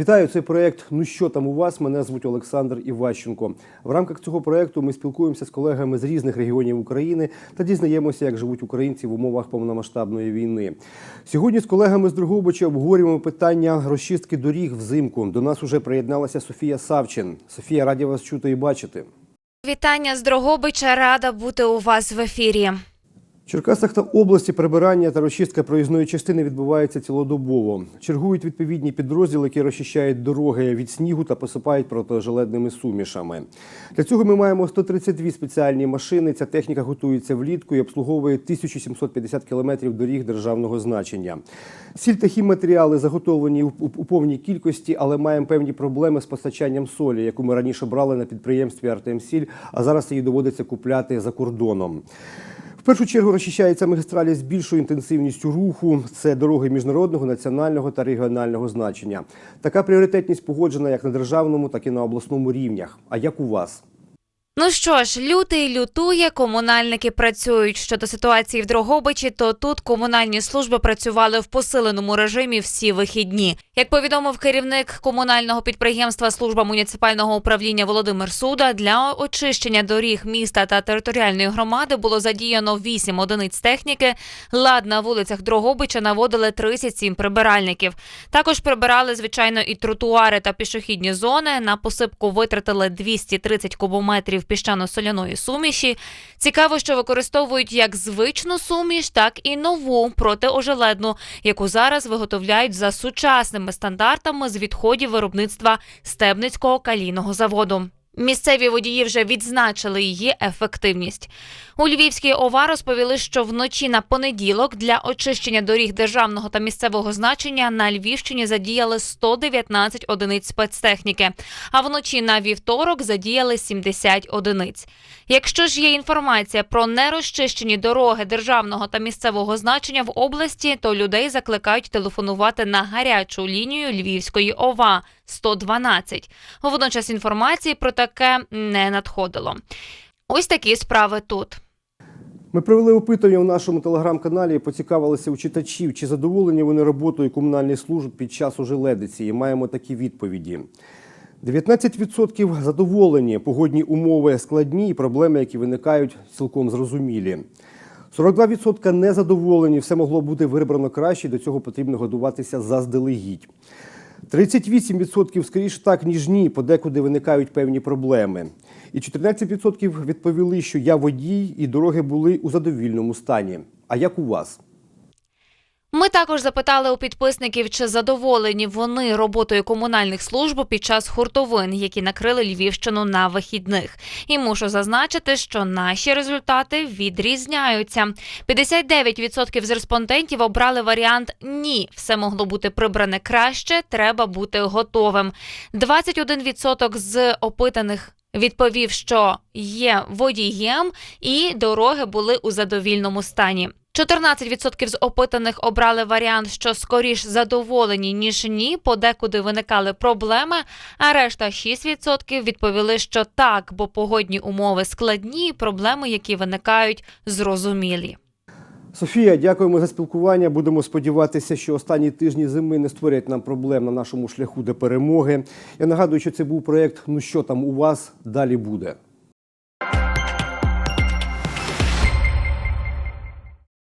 Вітаю цей проект. Ну що там у вас? Мене звуть Олександр Іващенко. В рамках цього проекту ми спілкуємося з колегами з різних регіонів України та дізнаємося, як живуть українці в умовах повномасштабної війни. Сьогодні з колегами з Другобича обговорюємо питання розчистки доріг взимку. До нас уже приєдналася Софія Савчин. Софія, раді вас чути і бачити. Вітання з Дрогобича. Рада бути у вас в ефірі. Черкасах та області прибирання та розчистка проїзної частини відбувається цілодобово. Чергують відповідні підрозділи, які розчищають дороги від снігу та посипають протижеледними сумішами. Для цього ми маємо 132 спеціальні машини. Ця техніка готується влітку і обслуговує 1750 кілометрів доріг державного значення. Сіль та хімматеріали заготовлені у повній кількості, але маємо певні проблеми з постачанням солі, яку ми раніше брали на підприємстві Артемсіль, а зараз її доводиться купляти за кордоном. В першу чергу розчищаються магістралі з більшою інтенсивністю руху. Це дороги міжнародного, національного та регіонального значення. Така пріоритетність погоджена як на державному, так і на обласному рівнях. А як у вас? Ну що ж, лютий лютує, комунальники працюють. Щодо ситуації в Дрогобичі, то тут комунальні служби працювали в посиленому режимі всі вихідні. Як повідомив керівник комунального підприємства Служба муніципального управління Володимир Суда, для очищення доріг міста та територіальної громади було задіяно 8 одиниць техніки. Лад на вулицях Дрогобича наводили 37 прибиральників. Також прибирали, звичайно, і тротуари та пішохідні зони. На посипку витратили 230 кубометрів піщано-соляної суміші. Цікаво, що використовують як звичну суміш, так і нову протиожеледну, яку зараз виготовляють за сучасними стандартами з відходів виробництва Стебницького калійного заводу. Місцеві водії вже відзначили її ефективність. У Львівській ОВА розповіли, що вночі на понеділок для очищення доріг державного та місцевого значення на Львівщині задіяли 119 одиниць спецтехніки, а вночі на вівторок задіяли 70 одиниць. Якщо ж є інформація про нерозчищені дороги державного та місцевого значення в області, то людей закликають телефонувати на гарячу лінію Львівської ОВА 112. Водночас інформації про таке не надходило. Ось такі справи тут. Ми провели опитування у нашому телеграм-каналі і поцікавилися у читачів, чи задоволені вони роботою комунальних служб під час ожеледиці. І маємо такі відповіді. 19% задоволені, погодні умови складні і проблеми, які виникають, цілком зрозумілі. 42% незадоволені, все могло бути вибрано краще, до цього потрібно годуватися заздалегідь. 38% скоріше так, ніж ні, подекуди виникають певні проблеми. І 14% відповіли, що я водій і дороги були у задовільному стані. А як у вас? Ми також запитали у підписників, чи задоволені вони роботою комунальних служб під час хуртовин, які накрили Львівщину на вихідних. І мушу зазначити, що наші результати відрізняються. 59% з респондентів обрали варіант Ні, все могло бути прибране краще, треба бути готовим. 21% з опитаних. Відповів, що є водієм, і дороги були у задовільному стані. 14% з опитаних обрали варіант, що скоріш задоволені, ніж ні, подекуди виникали проблеми, а решта 6% відповіли, що так, бо погодні умови складні, і проблеми, які виникають, зрозумілі. Софія, дякуємо за спілкування. Будемо сподіватися, що останні тижні зими не створять нам проблем на нашому шляху до перемоги. Я нагадую, що це був проєкт Ну що там у вас далі буде.